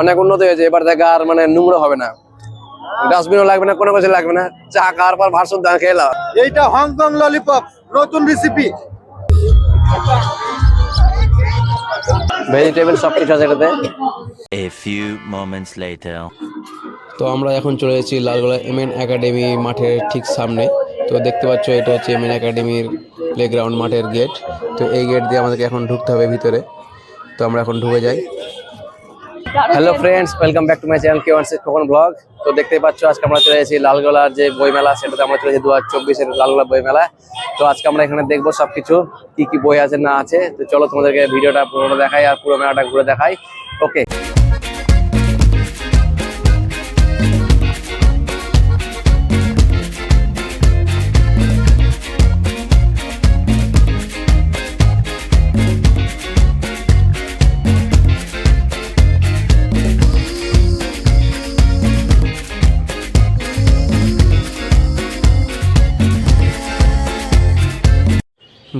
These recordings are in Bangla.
অনেক উন্নত হয়েছে এবার থেকে আর মানে নোংরা হবে না। ডাস্টবিনও লাগবে না কোনো কিছু লাগবে না। চা খাওয়ার পর ভার্সন চা খেলাম এইটা হংকং ললিপপ নতুন রেসিপি ভেজিটেবল সব কিছু আছে এটাতে। A few moments later. তো আমরা এখন চলে এসেছি লালগোলা এমএন একাডেমি মাঠের ঠিক সামনে। তো দেখতে পাচ্ছ এটা হচ্ছে এমএন একাডেমির প্লেগ্রাউন্ড মাঠের গেট তো এই গেট দিয়ে আমাদেরকে এখন ঢুকতে হবে ভিতরে। তো আমরা এখন ঢুকে যাই। Hello friends welcome back to my channel K one six কখন ব্লগ তো দেখতেই পাচ্ছ আজকে আমরা চলে এসেছি লালগোলার যে বই মেলা সেটাতে আমরা চলে এসেছি দু হাজার চব্বিশের লালগোলা বই মেলা তো আজকে আমরা এখানে দেখব সব কিছু কী কী বই আছে না আছে। তো চলো তোমাদেরকে ভিডিওটা পুরোনো দেখাই আর পুরো মেলাটা ঘুরে দেখাই। ওকে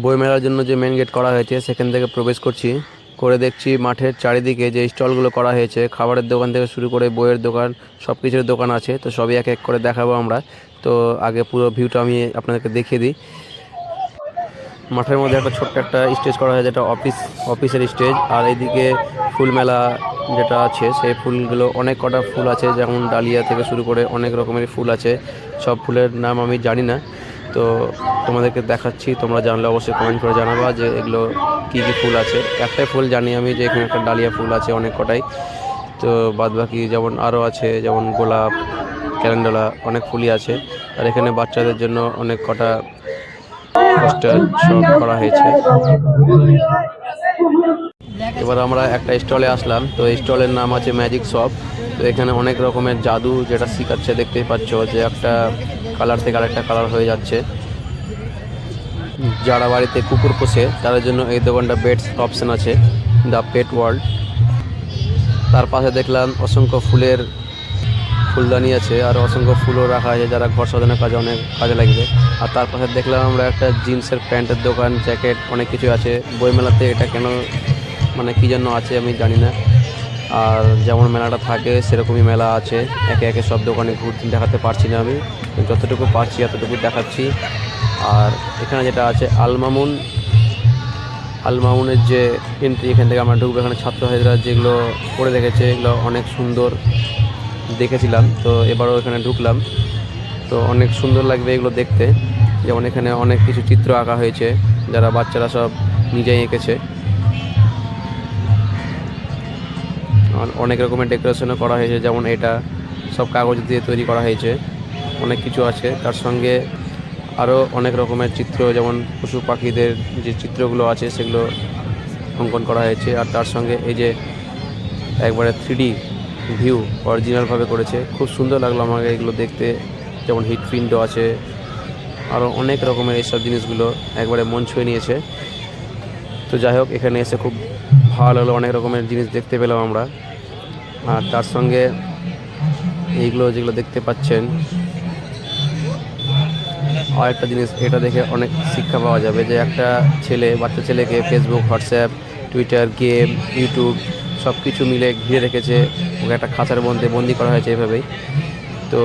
বই মেলার জন্য যে মেন গেট করা হয়েছে, সেখান থেকে প্রবেশ করছি। করে দেখছি মাঠের চারিদিকে যে স্টলগুলো করা হয়েছে, খাবারের দোকান থেকে শুরু করে বইয়ের দোকান সব কিছুর দোকান আছে। তো সবই এক এক করে দেখাবো আমরা। তো আগে পুরো ভিউটা আমি আপনাদেরকে দেখিয়ে দিই। মাঠের মধ্যে একটা ছোট্ট একটা স্টেজ করা হয়েছে, যেটা অফিস অফিসের স্টেজ আর এইদিকে ফুল মেলা যেটা আছে, সেই ফুলগুলো অনেক কটা ফুল আছে, যেমন ডালিয়া থেকে শুরু করে অনেক রকমের ফুল আছে। সব ফুলের নাম আমি জানি না। তো তোমাদেরকে দেখাচ্ছি, তোমরা জানলে অবশ্যই কমেন্ট করে জানাবা যে এগুলো কী কী ফুল আছে। একটাই ফুল জানি আমি যে এখানে একটা ডালিয়া ফুল আছে অনেক কটাই। তো বাদবাকি যেমন আরও আছে, যেমন গোলাপ ক্যালেন্ডালা অনেক ফুলই আছে। আর এখানে বাচ্চাদের জন্য অনেক কটা পোস্টার করা হয়েছে। এবার আমরা একটা স্টলে আসলাম। তো এই স্টলের নাম আছে ম্যাজিক শপ তো এখানে অনেক রকমের জাদু যেটা শিখাচ্ছে, দেখতেই পাচ্ছ যে একটা কালার থেকে আরেকটা কালার হয়ে যাচ্ছে। যারা বাড়িতে কুকুর পোষে, তাদের জন্য এই দোকানটা বেডস অপশন আছে দ্য পেট ওয়ার্ল্ড তার পাশে দেখলাম অসংখ্য ফুলের ফুলদানি আছে, আর অসংখ্য ফুলও রাখা আছে যারা ঘর সাজানোর কাজে অনেক কাজে লাগবে। আর তার পাশে দেখলাম আমরা একটা জিন্সের প্যান্টের দোকান জ্যাকেট অনেক কিছু আছে। বইমেলাতে এটা কেন মানে কী জন্য আছে আমি জানি না। আর যেমন মেলাটা থাকে, সেরকমই মেলা আছে। একে একে সব দোকানে ঘুরতে দেখাতে পারছি না আমি। যতটুকু পারছি এতটুকু দেখাচ্ছি। আর এখানে যেটা আছে, আলমামুন। আলমামুনের যে এন্ট্রি এখান থেকে আমরা ঢুকবো। এখানে ছাত্রছাত্রীরা যেগুলো করে রেখেছে এগুলো অনেক সুন্দর দেখেছিলাম। তো এবারও এখানে ঢুকলাম। তো অনেক সুন্দর লাগবে এগুলো দেখতে। যেমন এখানে অনেক কিছু চিত্র আঁকা হয়েছে। যারা বাচ্চারা সব নিজেই এঁকেছে। আর অনেক রকমের ডেকোরেশনও করা হয়েছে, যেমন এটা সব কাগজ দিয়ে তৈরি করা হয়েছে, অনেক কিছু আছে। তার সঙ্গে আরও অনেক রকমের চিত্র, যেমন পশু পাখিদের যে চিত্রগুলো আছে, সেগুলো অঙ্কন করা হয়েছে। আর তার সঙ্গে এই যে একবারে থ্রিডি ভিউ অরিজিনালভাবে করেছে, খুব সুন্দর লাগল আমাকে এগুলো দেখতে। যেমন হিটপ্রিন্ট আছে আরও অনেক রকমের এইসব জিনিসগুলো একবারে মন ছুঁয়ে নিয়েছে। তো যাই হোক, এখানে এসে খুব ভালো লাগল, অনেক রকমের জিনিস দেখতে পেলাম আমরা। আর তার সঙ্গে এইগুলো যেগুলো দেখতে পাচ্ছেন আর একটা জিনিস, এটা দেখে অনেক শিক্ষা পাওয়া যাবে যে একটা ছেলে, বাচ্চা ছেলেকে Facebook WhatsApp Twitter game YouTube সব কিছু মিলে ঘিরে রেখেছে, ওকে একটা খাঁচার মধ্যে বন্দি করা হয়েছে এভাবেই। তো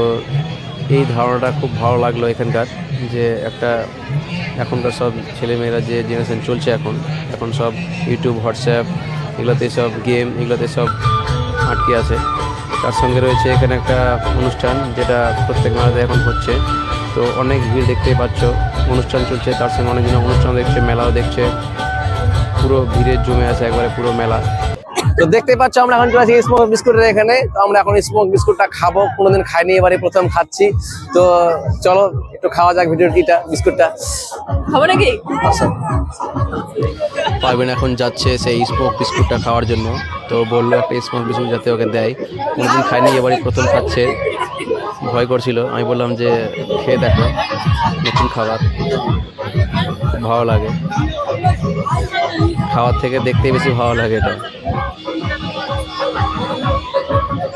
এই ধারণাটা খুব ভালো লাগল এখানকার। যে একটা এখনকার সব ছেলেমেয়েরা যে জেনারেশন চলছে এখন এখন সব ইউটিউব হোয়াটসঅ্যাপ এগুলোতে সব গেম এগুলোতে সব আটকে আছে। তার সঙ্গে রয়েছে এখানে একটা অনুষ্ঠান যেটা প্রত্যেক মেলাতে এখন হচ্ছে। তো অনেক ভিড় দেখতেই পাচ্ছ, অনুষ্ঠান চলছে, তার সঙ্গে অনেকজন অনুষ্ঠান দেখছে, মেলাও দেখছে। পুরো ভিড়ের জমে আছে একবারে পুরো মেলা। তো দেখতে পাচ্ছ আমরা এখন চলে আছি স্মোক বিস্কুটের এখানে। তো আমরা এখন স্মোক বিস্কুটটা খাব। কোনোদিন খাইনি এবারে প্রথম খাচ্ছি। তো চলো একটু খাওয়া যাক ভিডিওর কিটা বিস্কুটটা খাব নাকি? আচ্ছা। পারবেন এখন যাচ্ছে সেই স্মোক বিস্কুটটা খাওয়ার জন্য। তো বলল একটা স্মোক বিস্কুট যাতে ওকে দেয়। কোনোদিন খাইনি এবারে প্রথম খাচ্ছে। ভয় করছিল। আমি বললাম যে খেয়ে দেখো নতুন খাবার। ভালো লাগে। খাওয়ার থেকে দেখতেই বেশি ভালো লাগে এটা।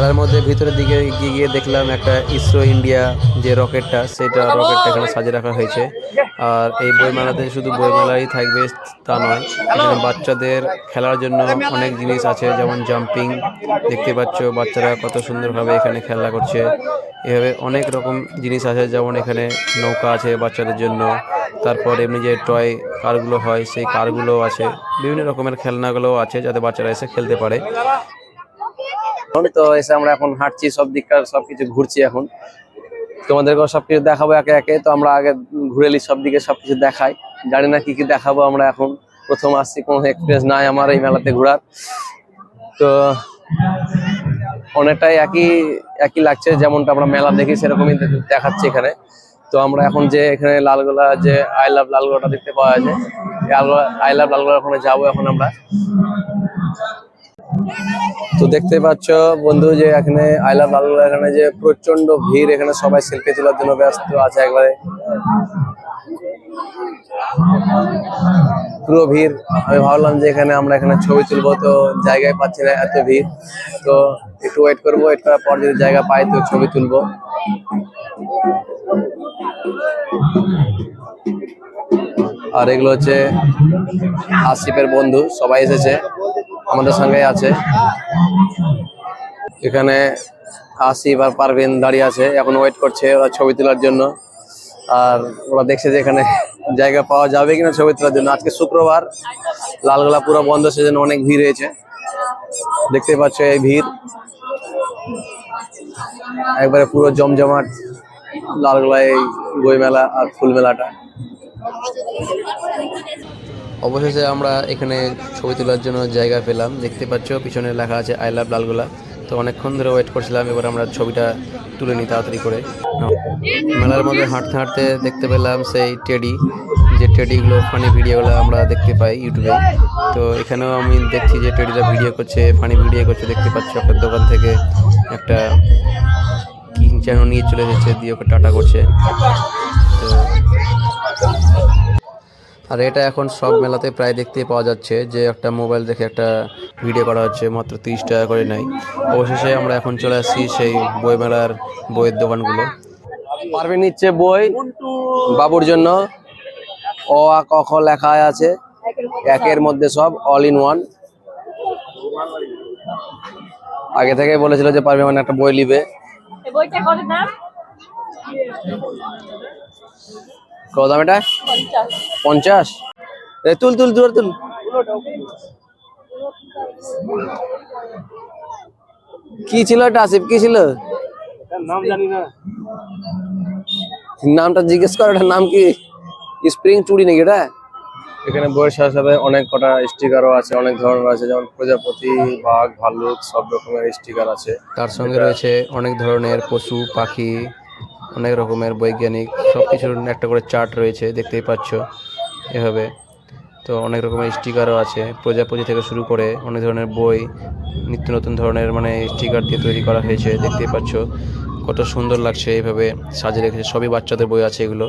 মেলার মধ্যে ভিতরের দিকে গিয়ে গিয়ে দেখলাম একটা ইসরো ইন্ডিয়া যে রকেটটা, সেটা রকেটটা এখানে সাজিয়ে রাখা হয়েছে। আর এই বইমেলাতে শুধু বইমেলাই থাকবে তা নয়, এখানে বাচ্চাদের খেলার জন্য অনেক জিনিস আছে, যেমন জাম্পিং, দেখতে পাচ্ছ বাচ্চারা কত সুন্দরভাবে এখানে খেলা করছে। এভাবে অনেক রকম জিনিস আছে, যেমন এখানে নৌকা আছে বাচ্চাদের জন্য, তারপর এমনি যে টয় কারগুলো হয়, সেই কারগুলো আছে। বিভিন্ন রকমের খেলনাগুলোও আছে, যাতে বাচ্চারা এসে খেলতে পারে। তো এসে আমরা এখন হাঁটছি, সব দিককার সবকিছু ঘুরছি এখন। তোমাদেরকেও সবকিছু দেখাবো একে একে, তো আমরা আগে ঘুরে এলি সব দিকে সবকিছু দেখাই। জানি না কি কি দেখাবো আমরা এখন। প্রথম আসছি, কোনো এক্সপিরিয়েন্স নাই আমার এই মেলাতে ঘোরার। তো অনেকটাই একই একই লাগছে, যেমনটা আমরা মেলা দেখি, সেরকমই দেখাচ্ছে এখানে। তো আমরা এখন যে এখানে লালগোলা, যে আই লাভ লালগোলাটা দেখতে পাওয়া যায় আই লাভ লালগোলা ওখানে যাব এখন আমরা। তো দেখতে পাচ্ছ বন্ধু যে এখানে আই লাভ লালগোলা এখানে যে প্রচণ্ড ভিড়, এখানে সবাই সেলফি তোলার জন্য ব্যস্ত আছে একবারে। পুরো ভিড়। আমি ভাবলাম যে এখানে আমরা এখানে ছবি তুলবো, তো জায়গায় পাচ্ছি না এত ভিড়। তো একটু ওয়েট করব ওয়েট করার পর যদি জায়গা পাই, তো ছবি তুলবো। আর এগুলো হচ্ছে আসিফের বন্ধু, সবাই এসেছে। আমাদের সঙ্গে আছে। এখানে আসিফ আর পারভিন দাঁড়িয়ে আছে, এখন ওয়েট করছে ওরা ছবি তোলার জন্য। আর ওরা দেখছে যে এখানে জায়গা পাওয়া যাবে কিনা ছবি তোলার জন্য। আজকে শুক্রবার, লালগোলা পুরো বন্ধ সেজন্য অনেক ভিড় হয়েছে দেখতে পাচ্ছ এই ভিড়। একবারে পুরো জমজমাট লালগোলা এই বই মেলা আর ফুল মেলাটা অবশেষে আমরা এখানে ছবি তোলার জন্য জায়গা পেলাম। দেখতে পাচ্ছ, পিছনে লেখা আছে আই লাভ লালগোলা। তো অনেকক্ষণ ধরে ওয়েট করছিলাম, এবার আমরা ছবিটা তুলে নিই তাড়াতাড়ি করে। মেলার মধ্যে হাঁটতে হাঁটতে দেখতে পেলাম সেই টেডি যে টেডিগুলো ফানি ভিডিওগুলো আমরা দেখতে পাই ইউটিউবে তো এখানেও আমি দেখছি যে টেডিটা ভিডিও করছে ফানি ভিডিও করছে। দেখতে পাচ্ছ একটা দোকান থেকে একটা কি যেন নিয়ে চলে যাচ্ছে দিয়ে ওকে টাটা করছে। তো আর এটা এখন সব মেলাতে প্রায় দেখতে পাওয়া যাচ্ছে যে একটা মোবাইল দেখে একটা ভিডিও করা হচ্ছে, মাত্র তিরিশ টাকা করে নেয়। অবশেষে আমরা এখন চলে আসছি সেই বই মেলার বইয়ের দোকানগুলো। পারবে নিচ্ছে বই বাবুর জন্য। অ, আ খ লেখা আছে। একের মধ্যে সব অল ইন ওয়ান আগে থেকে বলেছিল যে পারবে মানে একটা বই নিবে। বইটা দাম? কত দাম এটা? পঞ্চাশ। তুল তুল তুল তুল। কি ছিল এটা আসিফ? কি ছিল? নাম জানি না। নামটা জিজ্ঞেস কর এটার নাম কি? স্প্রিং চুড়ি নাকি এটা? এখানে বইয়ের সাথে সাথে অনেক কটা স্টিকারও আছে অনেক ধরনের আছে যেমন প্রজাপতি বাঘ ভাল্লুক সব রকমের স্টিকার আছে। তার সঙ্গে রয়েছে অনেক ধরনের পশু পাখি অনেক রকমের বৈজ্ঞানিক সব কিছুর একটা করে চার্ট রয়েছে দেখতেই পাচ্ছ এভাবে। তো অনেক রকমের স্টিকারও আছে প্রজাপতি থেকে শুরু করে অনেক ধরনের বই নিত্য নতুন ধরনের মানে স্টিকার দিয়ে তৈরি করা হয়েছে দেখতেই পাচ্ছ কত সুন্দর লাগছে এইভাবে সাজিয়ে রেখেছে সবই বাচ্চাদের বই আছে এগুলো।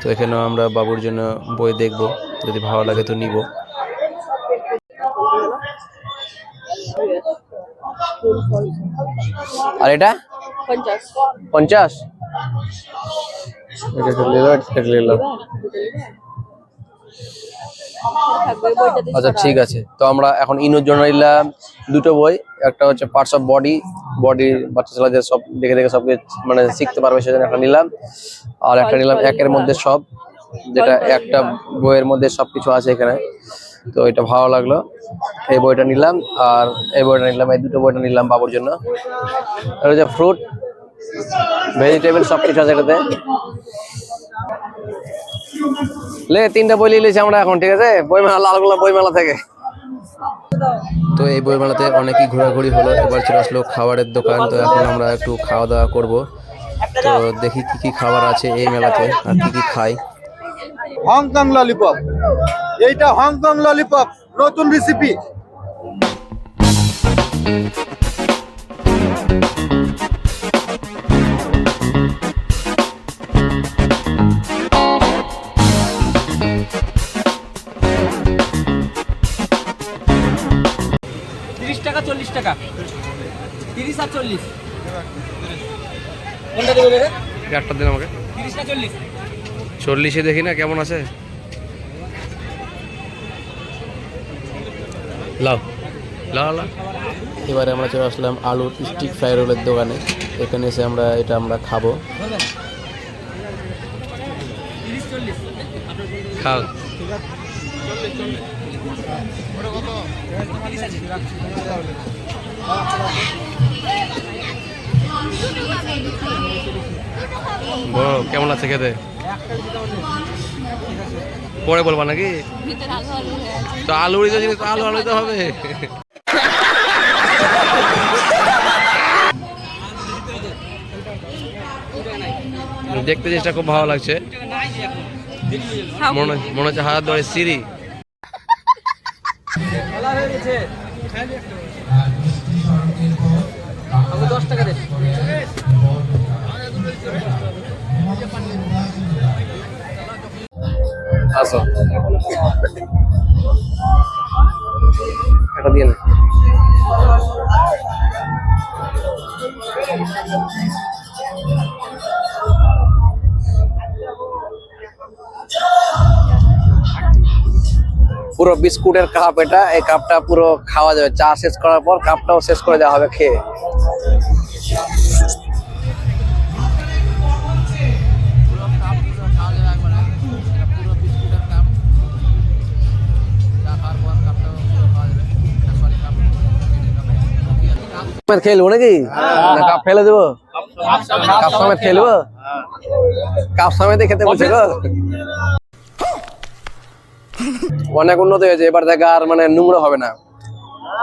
তো এখানেও আমরা বাবুর জন্য বই দেখব যদি ভালো লাগে তো নিব। আর এটা? পঞ্চাশ। পঞ্চাশ? এটা একটা এটা আচ্ছা ঠিক আছে। তো আমরা এখন ইনোর জন্য নিলাম দুটো বই। একটা হচ্ছে পার্টস অফ বডি বডি বাচ্চা ছেলেদের সব দেখে দেখে সব কিছু মানে শিখতে পারবে সেজন্য একটা নিলাম। আর একটা নিলাম একের মধ্যে সব যেটা একটা বইয়ের মধ্যে সবকিছু আছে এখানে। তো এটা ভালো লাগল। এই বইটা নিলাম আর এই বইটা নিলাম এই দুটো বইটা নিলাম বাবুর জন্য। আর হচ্ছে ফ্রুট ভেজিটেবল সব কিছু আছে এটাতে। লে তিনটা বই নিয়েছি আমরা এখন ঠিক আছে? বইমেলা লালগোলা বইমেলা থেকে। তো এই বইমেলাতে অনেকই ঘোরাঘুরি হলো। এবার চলে আসলো খাবারের দোকান। তো এখন আমরা একটু খাওয়া দাওয়া করব। তো দেখি কি কি খাবার আছে এই মেলাতে আর কি কি খাই। Hong Kong lollipop. এইটা হংকং ললিপপ। নতুন রেসিপি চল্লিশ টাকা। তিরিশ আর চল্লিশ। কোনটা দেবে রে একটা দিন আমাকে। তিরিশ না চল্লিশ? চল্লিশে দেখি না কেমন আছে? লাও। লাও লাও। এবারে আমরা চলে আসলাম আলুর স্টিক ফ্রাই রোলের দোকানে। এখানে এসে আমরা এটা আমরা খাব। খাও। কেমন আছে খেতে? পরে বলবা নাকি? তো আলু উড়িতে জিনিস আলু আলু তো হবে। দেখতে জিনিসটা খুব ভালো লাগছে। মনে হচ্ছে হাত ধরে সিঁড়ি। দশ টাকা দে। আসো। এটা দিয়ে নে। পুরো বিস্কুটের কাপ এটা এই কাপটা পুরো খাওয়া যাবে। চা শেষ করার পর কাপটাও শেষ করে দেওয়া হবে খেয়ে। সমেত খেলব নাকি? না কাপ ফেলে দেবো? কাপ সমেত খেলব কাপ সমেত খেতে বলছে গো? অনেক উন্নত হয়েছে, এবার দেখা আর মানে নোংরা হবে না।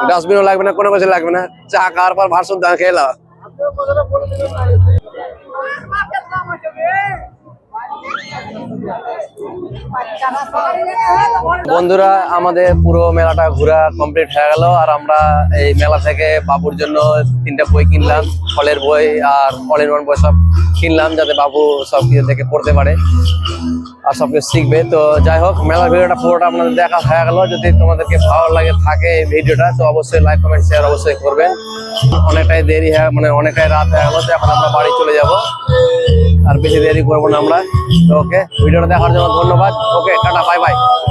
ডাস্টবিনও লাগবে না, কোনো কিছু লাগবে না। চা খাওয়ার পর ভার্সন চা খেলাম বন্ধুরা, আমাদের পুরো মেলাটা ঘোরা কমপ্লিট হয়ে গেল, আর আমরা এই মেলা থেকে বাবুর জন্য তিনটা বই কিনলাম, ফলের বই আর ওয়ান বই সব কিনলাম, যাতে বাবু সব কিছু থেকে পড়তে পারে। আর সব কিছু শিখবে। তো যাই হোক, মেলার ভিডিওটা পুরোটা আপনাদের দেখা হয়ে গেল। যদি তোমাদেরকে ভালো লাগে থাকে এই ভিডিওটা, তো অবশ্যই লাইক কমেন্ট শেয়ার অবশ্যই করবেন। অনেকটাই দেরি হয়ে মানে অনেকটাই রাত হয়ে গেল, তো এখন আমরা বাড়ি চলে যাব। আর বেশি দেরি করব না আমরা। ওকে, ভিডিওটা দেখার জন্য ধন্যবাদ। ওকে, টাটা বাই বাই